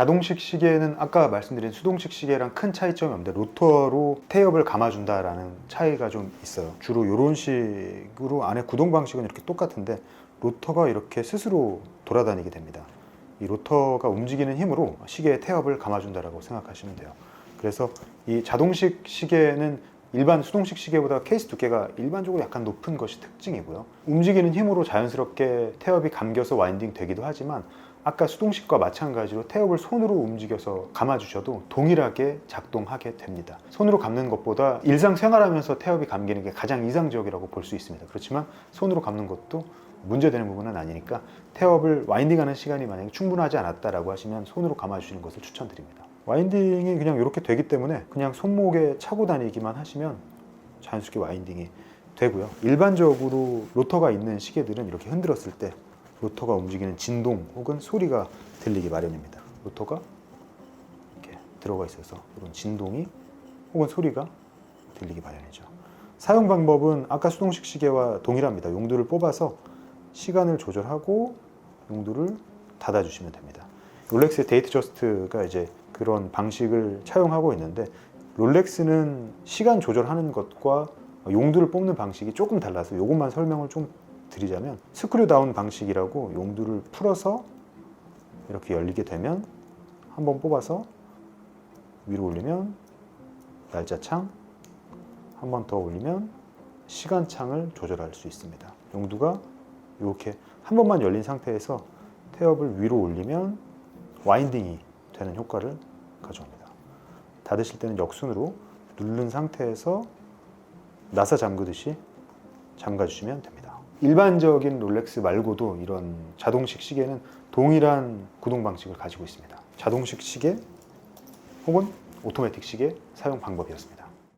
자동식 시계는 아까 말씀드린 수동식 시계랑 큰 차이점이 없는데 로터로 태엽을 감아준다라는 차이가 좀 있어요. 주로 이런 식으로 안에 구동 방식은 이렇게 똑같은데 로터가 이렇게 스스로 돌아다니게 됩니다. 이 로터가 움직이는 힘으로 시계의 태엽을 감아준다라고 생각하시면 돼요. 그래서 이 자동식 시계는 일반 수동식 시계보다 케이스 두께가 일반적으로 약간 높은 것이 특징이고요. 움직이는 힘으로 자연스럽게 태엽이 감겨서 와인딩 되기도 하지만 아까 수동식과 마찬가지로 태엽을 손으로 움직여서 감아주셔도 동일하게 작동하게 됩니다. 손으로 감는 것보다 일상생활하면서 태엽이 감기는 게 가장 이상적이라고 볼 수 있습니다. 그렇지만 손으로 감는 것도 문제되는 부분은 아니니까 태엽을 와인딩하는 시간이 만약에 충분하지 않았다라고 하시면 손으로 감아주시는 것을 추천드립니다. 와인딩이 그냥 이렇게 되기 때문에 그냥 손목에 차고 다니기만 하시면 자연스럽게 와인딩이 되고요. 일반적으로 로터가 있는 시계들은 이렇게 흔들었을 때 로터가 움직이는 진동 혹은 소리가 들리기 마련입니다. 로터가 이렇게 들어가 있어서 이런 진동이 혹은 소리가 들리기 마련이죠. 사용 방법은 아까 수동식 시계와 동일합니다. 용두를 뽑아서 시간을 조절하고 용두를 닫아주시면 됩니다. 롤렉스의 데이트 저스트가 이제 그런 방식을 차용하고 있는데 롤렉스는 시간 조절하는 것과 용두를 뽑는 방식이 조금 달라서 이것만 설명을 좀 드리자면 스크류 다운 방식이라고 용두를 풀어서 이렇게 열리게 되면 한번 뽑아서 위로 올리면 날짜창 한 번 더 올리면 시간창을 조절할 수 있습니다. 용두가 이렇게 한 번만 열린 상태에서 태엽을 위로 올리면 와인딩이 되는 효과를. 닫으실 때는 역순으로 누른 상태에서 나사 잠그듯이 잠가주시면 됩니다. 일반적인 롤렉스 말고도 이런 자동식 시계는 동일한 구동 방식을 가지고 있습니다. 자동식 시계 혹은 오토매틱 시계 사용 방법이었습니다.